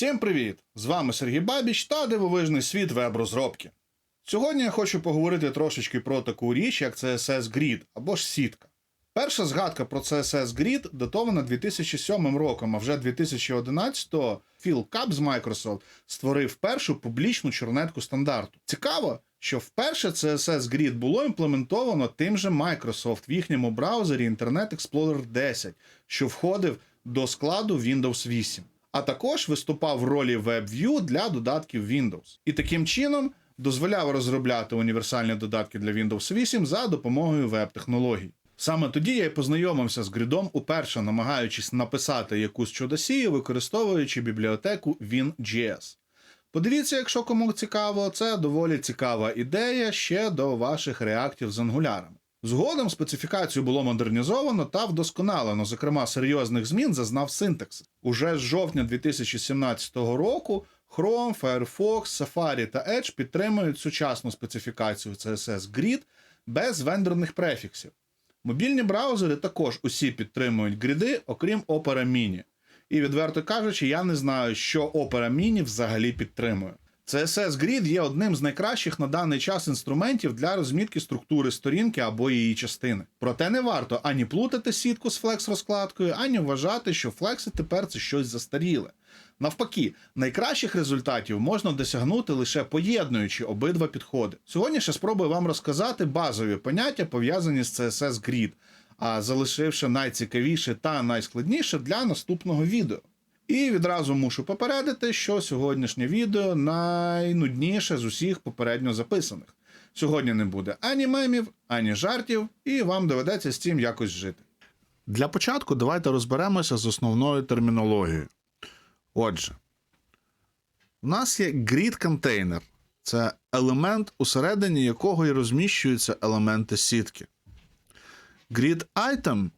Всім привіт! З вами Сергій Бабіч та дивовижний світ веб-розробки. Сьогодні я хочу поговорити трошечки про таку річ, як CSS Grid або ж сітка. Перша згадка про CSS Grid датована 2007 роком, а вже 2011-го Філ Кап з Microsoft створив першу публічну чорнетку стандарту. Цікаво, що вперше CSS Grid було імплементовано тим же Microsoft в їхньому браузері Internet Explorer 10, що входив до складу Windows 8, а також виступав в ролі WebView для додатків Windows. І таким чином дозволяв розробляти універсальні додатки для Windows 8 за допомогою веб-технологій. Саме тоді я й познайомився з грідом, уперше намагаючись написати якусь чудосію, використовуючи бібліотеку WinJS. Подивіться, якщо кому цікаво, це доволі цікава ідея ще до ваших реактів з ангулярами. Згодом специфікацію було модернізовано та вдосконалено, зокрема, серйозних змін зазнав синтаксис. Уже з жовтня 2017 року Chrome, Firefox, Safari та Edge підтримують сучасну специфікацію CSS Grid без вендорних префіксів. Мобільні браузери також усі підтримують гріди, окрім Opera Mini. І відверто кажучи, я не знаю, що Opera Mini взагалі підтримує. CSS Grid є одним з найкращих на даний час інструментів для розмітки структури сторінки або її частини. Проте не варто ані плутати сітку з флекс розкладкою, ані вважати, що флекси тепер це щось застаріле. Навпаки, найкращих результатів можна досягнути лише поєднуючи обидва підходи. Сьогодні ще спробую вам розказати базові поняття, пов'язані з CSS Grid, а залишивши найцікавіше та найскладніше для наступного відео. І відразу мушу попередити, що сьогоднішнє відео найнудніше з усіх попередньо записаних. Сьогодні не буде ані мемів, ані жартів, і вам доведеться з цим якось жити. Для початку давайте розберемося з основною термінологією. Отже, у нас є grid контейнер. Це елемент, усередині якого і розміщуються елементи сітки. Grid item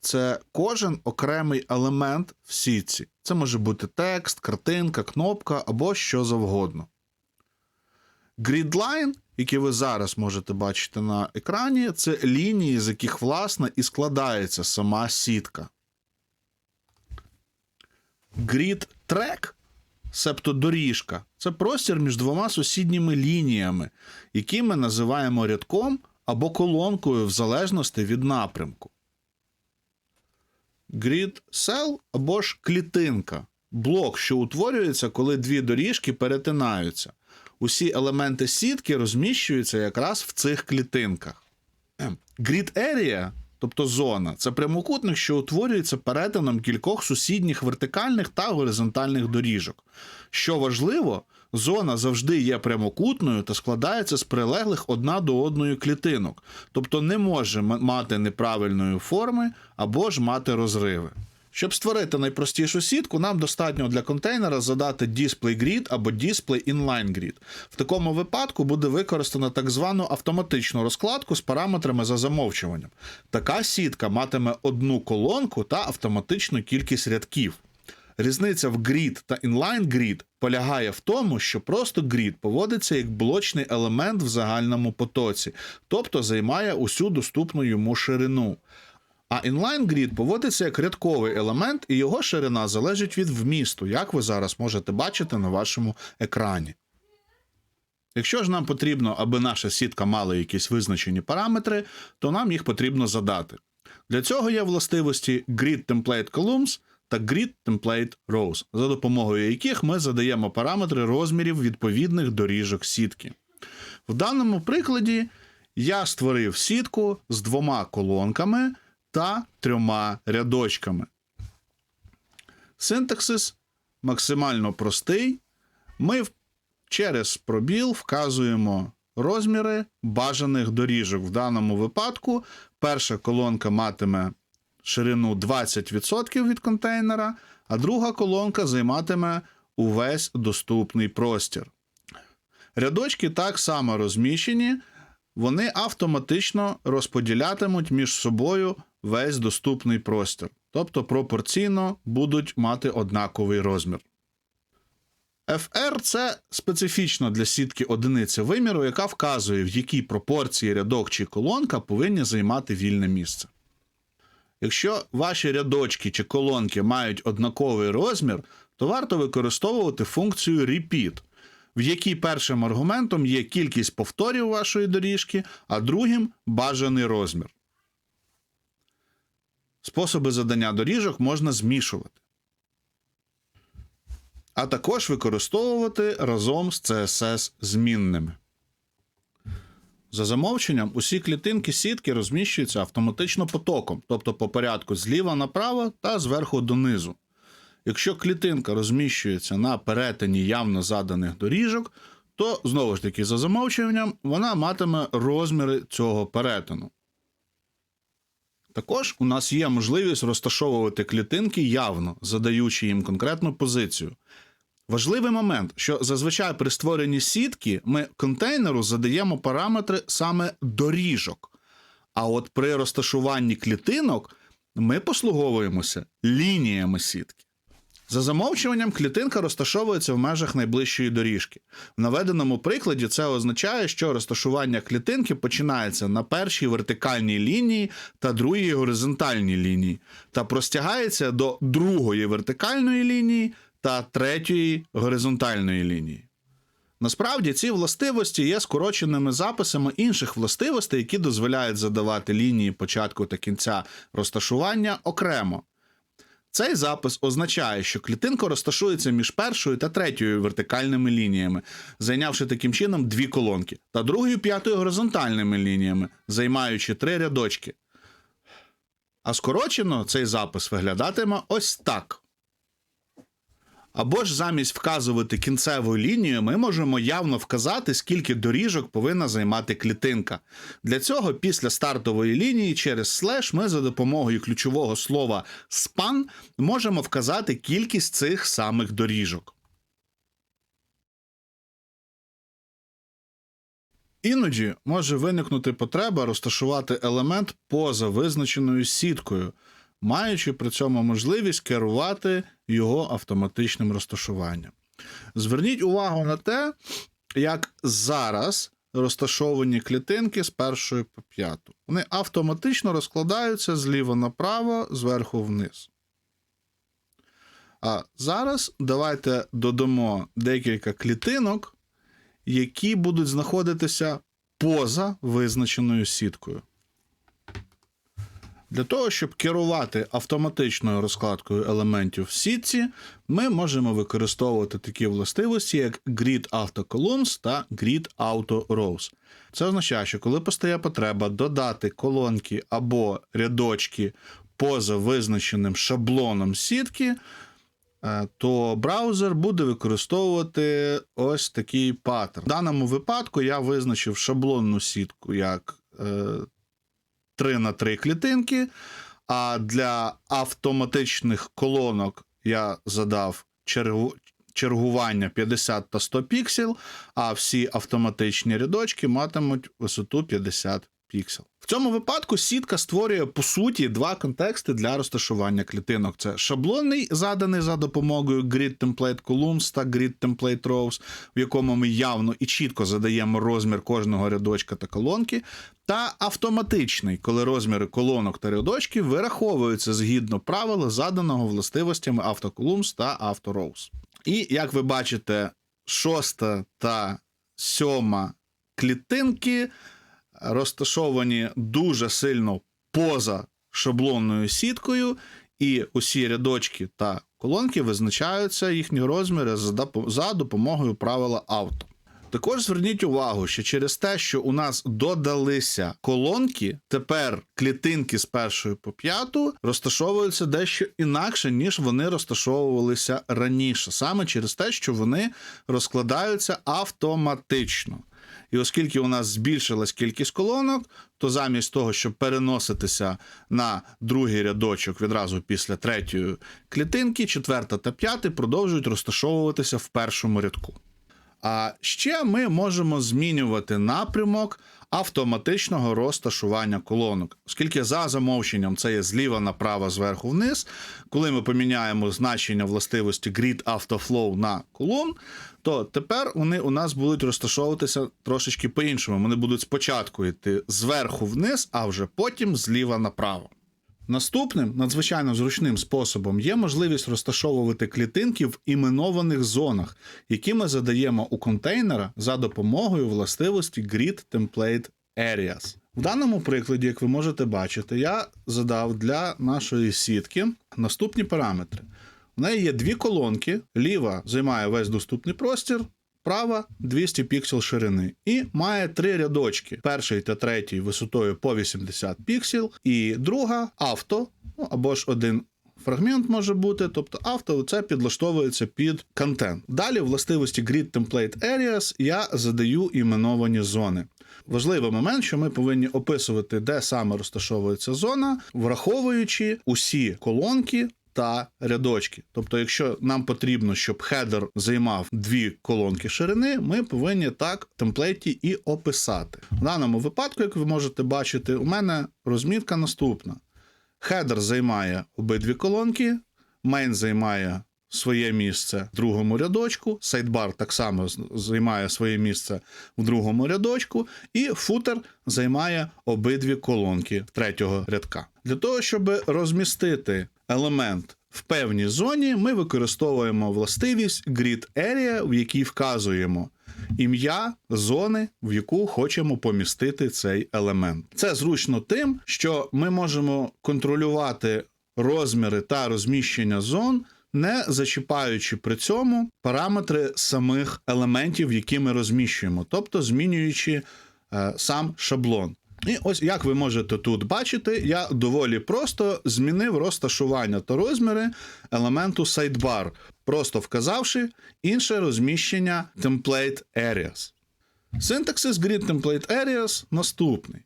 це кожен окремий елемент в сітці. Це може бути текст, картинка, кнопка або що завгодно. Line, які ви зараз можете бачити на екрані, це лінії, з яких, власне, і складається сама сітка. Grid track, себто доріжка, це простір між двома сусідніми лініями, які ми називаємо рядком або колонкою в залежності від напрямку. Grid cell або ж клітинка блок, що утворюється, коли дві доріжки перетинаються. Усі елементи сітки розміщуються якраз в цих клітинках. Grid area, тобто зона, це прямокутник, що утворюється перетином кількох сусідніх вертикальних та горизонтальних доріжок. Що важливо, зона завжди є прямокутною та складається з прилеглих одна до одної клітинок, тобто не може мати неправильної форми або ж мати розриви. Щоб створити найпростішу сітку, нам достатньо для контейнера задати DisplayGrid або DisplayInlineGrid. В такому випадку буде використано так звану автоматичну розкладку з параметрами за замовчуванням. Така сітка матиме одну колонку та автоматичну кількість рядків. Різниця в grid та inline grid полягає в тому, що просто grid поводиться як блочний елемент в загальному потоці, тобто займає усю доступну йому ширину. А inline grid поводиться як рядковий елемент, і його ширина залежить від вмісту, як ви зараз можете бачити на вашому екрані. Якщо ж нам потрібно, аби наша сітка мала якісь визначені параметри, то нам їх потрібно задати. Для цього є властивості Grid Template Columns та Grid Template Rows, за допомогою яких ми задаємо параметри розмірів відповідних доріжок сітки. В даному прикладі я створив сітку з двома колонками та трьома рядочками. Синтаксис максимально простий. Ми через пробіл вказуємо розміри бажаних доріжок. В даному випадку перша колонка матиме ширину 20% від контейнера, а друга колонка займатиме увесь доступний простір. Рядочки так само розміщені, вони автоматично розподілятимуть між собою весь доступний простір, тобто пропорційно будуть мати однаковий розмір. FR це специфічно для сітки одиниця виміру, яка вказує, в якій пропорції рядок чи колонка повинні займати вільне місце. Якщо ваші рядочки чи колонки мають однаковий розмір, то варто використовувати функцію repeat, в якій першим аргументом є кількість повторів вашої доріжки, а другим бажаний розмір. Способи задання доріжок можна змішувати. А також використовувати разом з CSS змінними. За замовченням, усі клітинки сітки розміщуються автоматично потоком, тобто по порядку зліва направо та зверху донизу. Якщо клітинка розміщується на перетині явно заданих доріжок, то знову ж таки за замовчуванням вона матиме розміри цього перетину. Також у нас є можливість розташовувати клітинки явно, задаючи їм конкретну позицію. Важливий момент, що зазвичай при створенні сітки ми контейнеру задаємо параметри саме доріжок. А от при розташуванні клітинок ми послуговуємося лініями сітки. За замовчуванням, клітинка розташовується в межах найближчої доріжки. В наведеному прикладі це означає, що розташування клітинки починається на першій вертикальній лінії та другій горизонтальній лінії, та простягається до другої вертикальної лінії та третьої горизонтальної лінії. Насправді ці властивості є скороченими записами інших властивостей, які дозволяють задавати лінії початку та кінця розташування окремо. Цей запис означає, що клітинка розташується між першою та третьою вертикальними лініями, зайнявши таким чином дві колонки, та другою п'ятою горизонтальними лініями, займаючи три рядочки. А скорочено цей запис виглядатиме ось так. Або ж замість вказувати кінцеву лінію, ми можемо явно вказати, скільки доріжок повинна займати клітинка. Для цього після стартової лінії через слеш ми за допомогою ключового слова span можемо вказати кількість цих самих доріжок. Іноді може виникнути потреба розташувати елемент поза визначеною сіткою, маючи при цьому можливість керувати його автоматичним розташуванням. Зверніть увагу на те, як зараз розташовані клітинки з першої по п'яту. Вони автоматично розкладаються зліва направо, зверху вниз. А зараз давайте додамо декілька клітинок, які будуть знаходитися поза визначеною сіткою. Для того, щоб керувати автоматичною розкладкою елементів в сітці, ми можемо використовувати такі властивості, як Grid Auto Columns та Grid Auto Rows. Це означає, що коли постає потреба додати колонки або рядочки поза визначеним шаблоном сітки, е, то браузер буде використовувати ось такий паттерн. В даному випадку я визначив шаблонну сітку як е, 3 на 3 клітинки. А для автоматичних колонок я задав чергу... чергування 50 та 100 піксел, а всі автоматичні рядочки матимуть висоту 50 піксел. В цьому випадку сітка створює по суті два контексти для розташування клітинок: це шаблонний, заданий за допомогою Grid Template Columns та Grid Template Rows, в якому ми явно і чітко задаємо розмір кожного рядочка та колонки, та автоматичний, коли розміри колонок та рядочків вираховуються згідно правила, заданого властивостями AutoColumns та AutoRows. І як ви бачите, шоста та сьома клітинки розташовані дуже сильно поза шаблонною сіткою, і усі рядочки та колонки визначаються їхні розміри за допомогою правила авто. Також зверніть увагу, що через те, що у нас додалися колонки, тепер клітинки з першої по п'яту розташовуються дещо інакше, ніж вони розташовувалися раніше, саме через те, що вони розкладаються автоматично. І оскільки у нас збільшилась кількість колонок, то замість того, щоб переноситися на другий рядочок відразу після третьої клітинки, четверта та п'ята продовжують розташовуватися в першому рядку. А ще ми можемо змінювати напрямок автоматичного розташування колонок, оскільки за замовченням це є зліва направо, зверху вниз. Коли ми поміняємо значення властивості Grid Autoflow на колон, то тепер вони у нас будуть розташовуватися трошечки по-іншому. Вони будуть спочатку йти зверху вниз, а вже потім зліва направо. Наступним надзвичайно зручним способом є можливість розташовувати клітинки в іменованих зонах, які ми задаємо у контейнера за допомогою властивості Grid Template Areas. В даному прикладі, як ви можете бачити, я задав для нашої сітки наступні параметри. У неї є дві колонки, ліва займає весь доступний простір, права 200 піксел ширини. І має три рядочки: перший та третій висотою по 80 піксел, і друга авто, ну або ж один. Фрагмент може бути, тобто авто це підлаштовується під контент. Далі, властивості Grid Template Areas я задаю іменовані зони. Важливий момент, що ми повинні описувати, де саме розташовується зона, враховуючи усі колонки та рядочки. Тобто, якщо нам потрібно, щоб хедер займав дві колонки ширини, ми повинні так в темплейті і описати. В даному випадку, як ви можете бачити, у мене розмітка наступна: хедер займає обидві колонки, мейн займає. Своє місце в другому рядочку, сайдбар так само займає своє місце в другому рядочку, і футер займає обидві колонки третього рядка. Для того, щоб розмістити елемент в певній зоні, ми використовуємо властивість Grid Area, в якій вказуємо ім'я зони, в яку хочемо помістити цей елемент. Це зручно тим, що ми можемо контролювати розміри та розміщення зон. Не зачіпаючи при цьому параметри самих елементів, які ми розміщуємо, тобто змінюючи е, сам шаблон. І ось як ви можете тут бачити, я доволі просто змінив розташування та розміри елементу sidebar, просто вказавши інше розміщення template areas. Синтаксис Grid Template Areas наступний.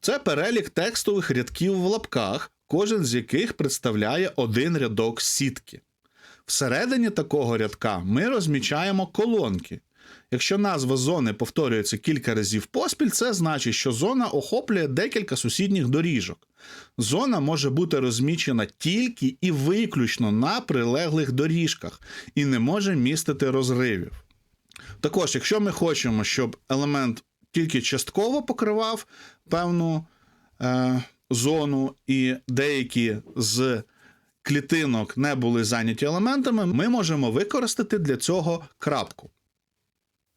Це перелік текстових рядків в лапках, кожен з яких представляє один рядок сітки. Всередині такого рядка ми розмічаємо колонки. Якщо назва зони повторюється кілька разів поспіль, це значить, що зона охоплює декілька сусідніх доріжок. Зона може бути розмічена тільки і виключно на прилеглих доріжках і не може містити розривів. Також, якщо ми хочемо, щоб елемент тільки частково покривав певну е, зону, і деякі з клітинок не були зайняті елементами, ми можемо використати для цього крапку.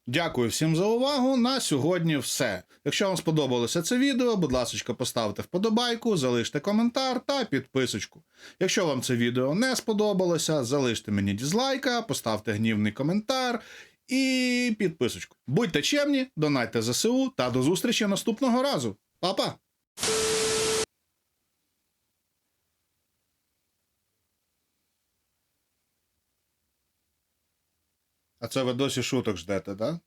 Дякую всім за увагу. На сьогодні все. Якщо вам сподобалося це відео, будь ласка, поставте вподобайку, залиште коментар та підписочку. Якщо вам це відео не сподобалося, залиште мені дізлайка, поставте гнівний коментар і підписочку. Будьте чемні, донайте ЗСУ та до зустрічі наступного разу. Па-па! А це ви досі шуток ждете? Да?